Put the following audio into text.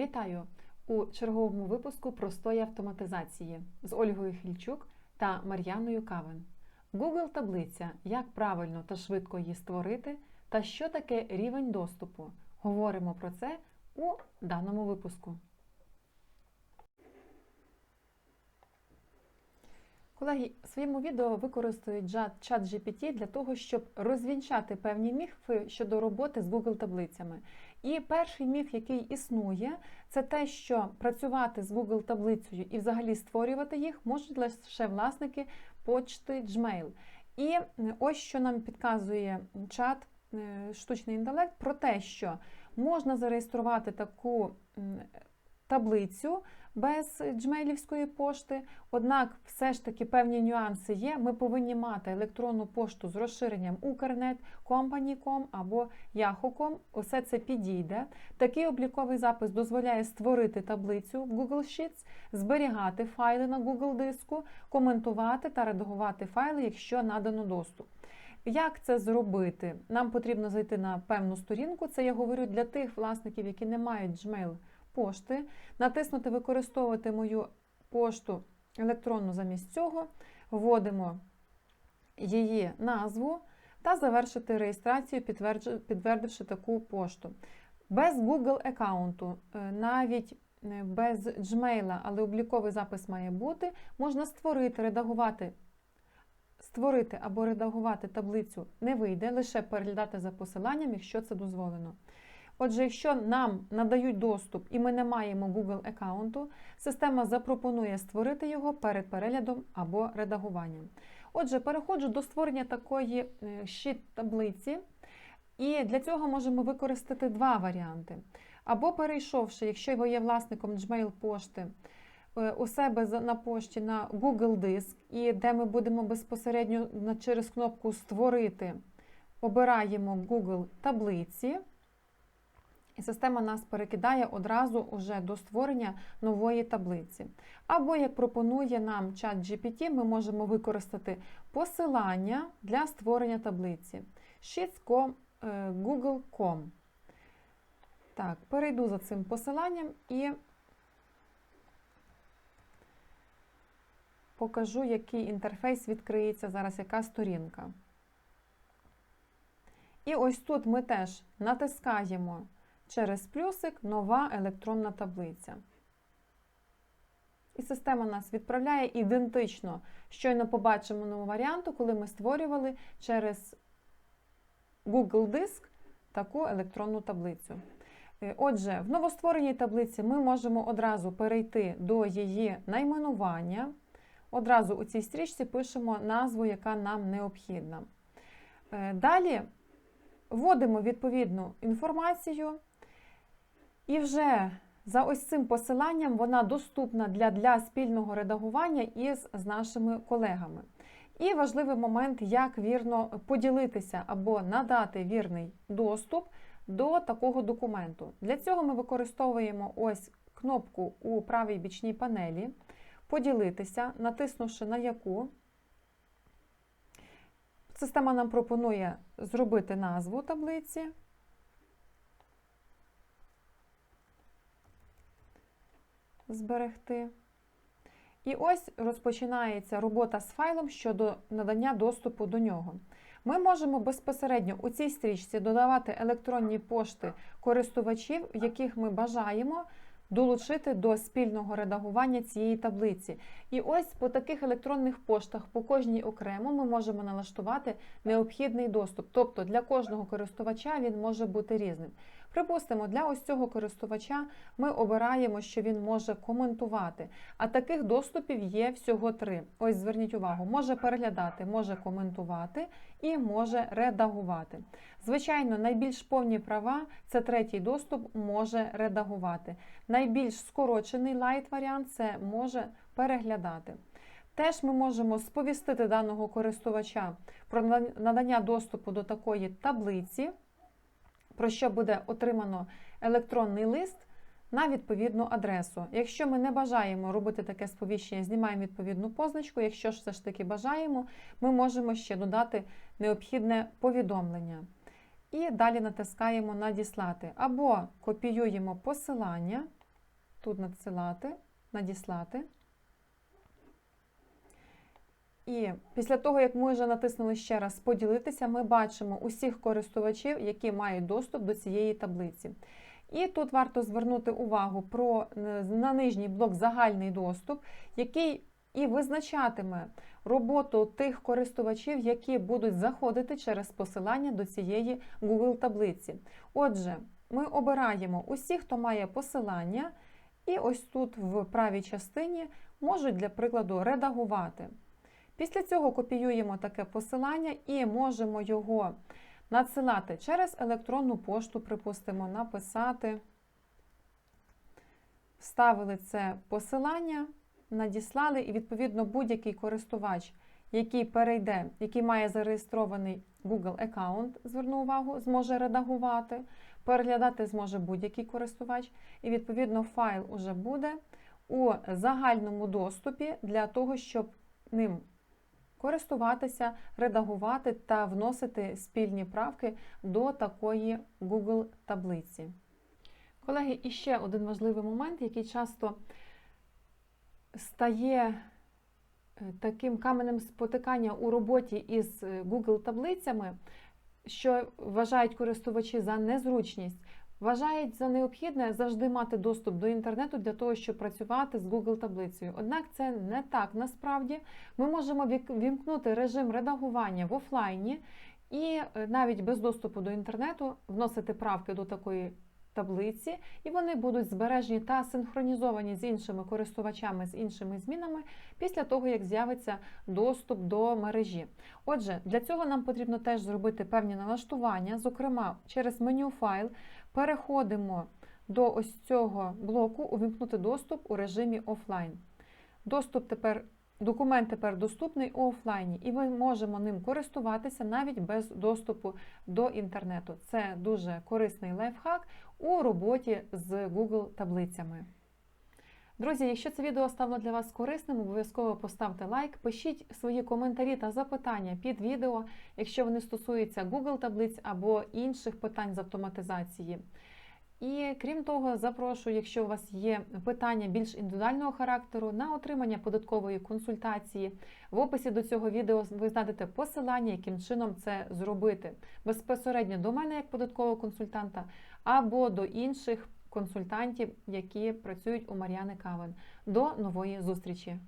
Вітаю у черговому випуску простої автоматизації з Ольгою Хільчук та Мар'яною Кавен. Google таблиця, як правильно та швидко її створити, та що таке рівень доступу. Говоримо про це у даному випуску. Колеги, в своєму відео використають чат GPT для того, щоб розвінчати певні міфи щодо роботи з Google таблицями. І перший міф, який існує, це те, що працювати з Google таблицею і взагалі створювати їх можуть лише власники почти Gmail. І ось що нам підказує чат е, штучний інтелект про те, що можна зареєструвати таку таблицю без джмейлівської пошти. Однак, все ж таки певні нюанси є. Ми повинні мати електронну пошту з розширенням Укрнет, Company.com або Yahoo.com. Усе це підійде. Такий обліковий запис дозволяє створити таблицю в Google Sheets, зберігати файли на Google диску, коментувати та редагувати файли, якщо надано доступ. Як це зробити? Нам потрібно зайти на певну сторінку. Це я говорю для тих власників, які не мають Gmail пошти, натиснути Використовувати мою пошту електронну замість цього, вводимо її назву та завершити реєстрацію, підтвердивши таку пошту. Без Google аккаунту, е, навіть е, без Gmail, але обліковий запис має бути, можна створити, редагувати. Створити або редагувати таблицю не вийде, лише переглядати за посиланням, якщо це дозволено. Отже, якщо нам надають доступ і ми не маємо Google аккаунту, система запропонує створити його перед переглядом або редагуванням. Отже, переходжу до створення такої е, таблиці, і для цього можемо використати два варіанти. Або перейшовши, якщо ви є власником Gmail пошти, е, у себе на пошті на Google Диск, і де ми будемо безпосередньо через кнопку Створити, обираємо Google таблиці. І система нас перекидає одразу уже до створення нової таблиці. Або, як пропонує нам чат GPT, ми можемо використати посилання для створення таблиці. Sheets.com, е. Так, перейду за цим посиланням і покажу, який інтерфейс відкриється зараз, яка сторінка. І ось тут ми теж натискаємо через плюсик нова електронна таблиця. І система нас відправляє ідентично, щойно побачимо нову варіанту, коли ми створювали через Google Диск таку електронну таблицю. Е, отже, в новоствореній таблиці ми можемо одразу перейти до її найменування. Одразу у цій стрічці пишемо назву, яка нам необхідна. Е, далі вводимо відповідну інформацію. І вже за ось цим посиланням вона доступна для, для спільного редагування із з нашими колегами. І важливий момент, як вірно поділитися або надати вірний доступ до такого документу. Для цього ми використовуємо ось кнопку у правій бічній панелі, поділитися, натиснувши на яку. Система нам пропонує зробити назву таблиці. Зберегти. І ось розпочинається робота з файлом щодо надання доступу до нього. Ми можемо безпосередньо у цій стрічці додавати електронні пошти користувачів, яких ми бажаємо долучити до спільного редагування цієї таблиці. І ось по таких електронних поштах, по кожній окремо, ми можемо налаштувати необхідний доступ. Тобто для кожного користувача він може бути різним. Припустимо, для ось цього користувача ми обираємо, що він може коментувати. А таких доступів є всього три. Ось зверніть увагу, може переглядати, може коментувати і може редагувати. Звичайно, найбільш повні права це третій доступ може редагувати. Найбільш скорочений лайт варіант це може переглядати. Теж ми можемо сповістити даного користувача про надання доступу до такої таблиці про що буде отримано електронний лист на відповідну адресу. Якщо ми не бажаємо робити таке сповіщення, знімаємо відповідну позначку. Якщо ж все ж таки бажаємо, ми можемо ще додати необхідне повідомлення. І далі натискаємо Надіслати або копіюємо посилання тут надсилати, надіслати. І після того, як ми вже натиснули ще раз поділитися, ми бачимо усіх користувачів, які мають доступ до цієї таблиці. І тут варто звернути увагу про е, на нижній блок загальний доступ, який і визначатиме роботу тих користувачів, які будуть заходити через посилання до цієї Google таблиці. Отже, ми обираємо усіх, хто має посилання, і ось тут в правій частині можуть, для прикладу, редагувати. Після цього копіюємо таке посилання і можемо його надсилати через електронну пошту, припустимо, написати, вставили це посилання, надіслали, і, відповідно, будь-який користувач, який перейде, який має зареєстрований Google аккаунт, зверну увагу, зможе редагувати, переглядати зможе будь-який користувач, і, відповідно, файл уже буде у загальному доступі для того, щоб ним користуватися, редагувати та вносити спільні правки до такої Google таблиці. Колеги, і ще один важливий момент, який часто стає е, таким каменем спотикання у роботі із е, Google таблицями, що вважають користувачі за незручність. Вважають за необхідне завжди мати доступ до інтернету для того, щоб працювати з Google таблицею. Однак це не так насправді. Ми можемо вімкнути режим редагування в офлайні і е, навіть без доступу до інтернету вносити правки до такої таблиці, і вони будуть збережені та синхронізовані з іншими користувачами, з іншими змінами після того, як з'явиться доступ до мережі. Отже, для цього нам потрібно теж зробити певні налаштування, зокрема, через меню файл переходимо до ось цього блоку Увімкнути доступ у режимі офлайн. Доступ тепер Документ тепер доступний у офлайні, і ми можемо ним користуватися навіть без доступу до інтернету. Це дуже корисний лайфхак у роботі з Google таблицями. Друзі, якщо це відео стало для вас корисним, обов'язково поставте лайк, пишіть свої коментарі та запитання під відео, якщо вони стосуються Google таблиць або інших питань з автоматизації. І крім того, запрошую, якщо у вас є питання більш індивідуального характеру на отримання податкової консультації. В описі до цього відео ви знайдете посилання, яким чином це зробити безпосередньо до мене як податкового консультанта або до інших консультантів, які працюють у Мар'яни Кавен. До нової зустрічі!